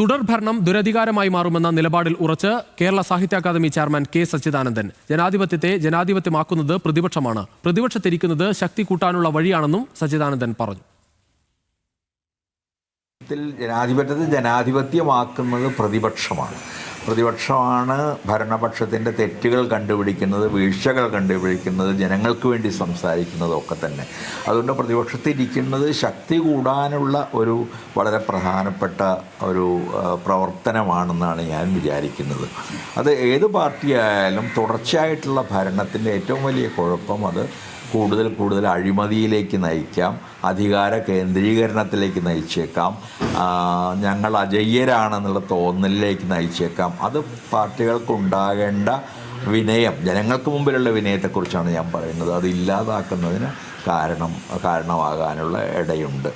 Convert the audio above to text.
തുടർ ഭരണം ദുരധികാരമായി മാറുമെന്ന നിലപാടിൽ ഉറച്ച് കേരള സാഹിത്യ അക്കാദമി ചെയർമാൻ കെ സച്ചിദാനന്ദൻ. ജനാധിപത്യത്തെ ജനാധിപത്യമാക്കുന്നത് പ്രതിപക്ഷമാണ്. പ്രതിപക്ഷത്തിരിക്കുന്നത് ശക്തി കൂട്ടാനുള്ള വഴിയാണെന്നും സച്ചിദാനന്ദൻ പറഞ്ഞു. ത്തിൽ ജനാധിപത്യത്തെ ജനാധിപത്യമാക്കുന്നത് പ്രതിപക്ഷമാണ്. പ്രതിപക്ഷമാണ് ഭരണപക്ഷത്തിന്റെ തെറ്റുകൾ കണ്ടുപിടിക്കുന്നത് വീഴ്ചകൾ കണ്ടുപിടിക്കുന്നത് ജനങ്ങൾക്ക് വേണ്ടി സംസാരിക്കുന്നതൊക്കെ തന്നെ. അതുകൊണ്ട് പ്രതിപക്ഷത്തിരിക്കുന്നത് ശക്തി കൂടാനുള്ള ഒരു വളരെ പ്രധാനപ്പെട്ട ഒരു പ്രവർത്തനമാണെന്നാണ് ഞാൻ വിചാരിക്കുന്നത്. അത് ഏത് പാർട്ടിയായാലും തുടർച്ചയായിട്ടുള്ള ഭരണത്തിന്റെ ഏറ്റവും വലിയ കുഴപ്പം അത് കൂടുതൽ കൂടുതൽ അഴിമതിയിലേക്ക് നയിക്കാം അധികാര കേന്ദ്രീകരണത്തിലേക്ക് നയിച്ചേക്കാം ഞങ്ങൾ അജയ്യരാണെന്നുള്ള തോന്നലിലേക്ക് നയിച്ചേക്കാം. അത് പാർട്ടികൾക്കുണ്ടാകേണ്ട വിനയം ജനങ്ങൾക്ക് മുമ്പിലുള്ള വിനയത്തെക്കുറിച്ചാണ് ഞാൻ പറയുന്നത്. അത് ഇല്ലാതാക്കുന്നതിന് കാരണം കാരണമാകാനുള്ള ഇടയുണ്ട്.